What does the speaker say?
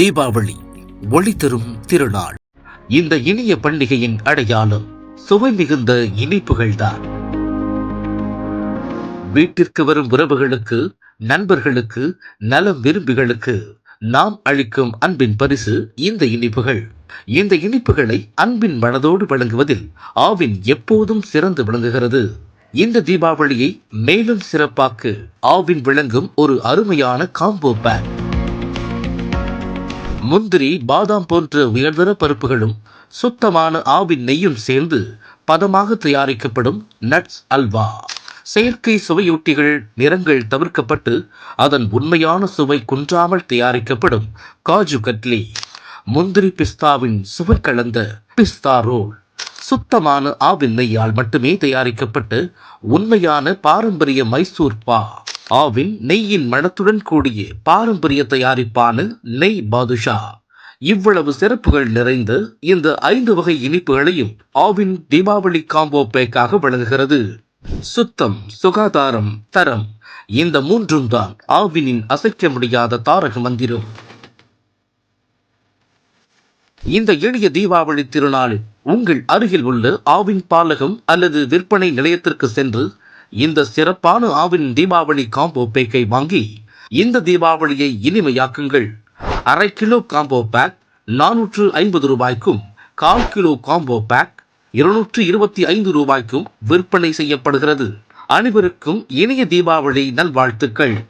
தீபாவளி ஒளி தரும் திருநாள். இந்த இனிய பண்டிகையின் அடையாளம் சுவை மிகுந்த இனிப்புகள்தான். வீட்டிற்கு வரும் உறவுகளுக்கு நண்பர்களுக்கு நலம் விரும்பிகளுக்கு நாம் அளிக்கும் அன்பின் பரிசு இந்த இனிப்புகள். இந்த இனிப்புகளை அன்பின் மனதோடு வழங்குவதில் ஆவின் எப்போதும் சிறந்து விளங்குகிறது. இந்த தீபாவளியை மேலும் சிறப்பாக்கு ஆவின் விளங்கும் ஒரு அருமையான காம்போ பேக் முந்திரி பாதாம் போன்ற உயர்தர பருப்புகளும் சுத்தமான ஆவின் நெய்யும் சேர்ந்து பதமாக தயாரிக்கப்படும் நட்ஸ் அல்வா. செயற்கை சுவையூட்டிகள் நிறங்கள் தவிர்க்கப்பட்டு அதன் உண்மையான சுவை குன்றாமல் தயாரிக்கப்படும் காஜு கட்லி முந்திரி பிஸ்தாவின் சுவை கலந்த பிஸ்தா ரோல் சுத்தமான ஆவின் நெய்யால் மட்டுமே தயாரிக்கப்பட்டு உண்மையான பாரம்பரிய மைசூர் பா. ஆவின் நெய்யின் மனத்துடன் கூடிய பாரம்பரிய தயாரிப்பான நெய் பாதுஷா. இவ்வளவு சிறப்புகள் நிறைந்த இந்த ஐந்து வகை இனிப்புகளையும் ஆவின் தீபாவளி காம்போ பேக்காக வழங்குகிறது. சுத்தம் சுகாதாரம் தரம் இந்த மூன்றும் தான் ஆவினின் அசைக்க முடியாத தாரக மந்திரம். இந்த எளிய தீபாவளி திருநாளில் உங்கள் அருகில் உள்ள ஆவின் பாலகம் அல்லது விற்பனை நிலையத்திற்கு சென்று இந்த சிறப்பான ஆவின் தீபாவளி காம்போ பேக்கை வாங்கி இந்த தீபாவளியை இனிமையாக்குங்கள். அரை கிலோ காம்போ பேக் நானூற்று ஐம்பது ரூபாய்க்கும் கால் கிலோ காம்போ பேக் இருநூற்று இருபத்தி ஐந்து ரூபாய்க்கும் விற்பனை செய்யப்படுகிறது. அனைவருக்கும் இனிய தீபாவளி நல்வாழ்த்துக்கள்.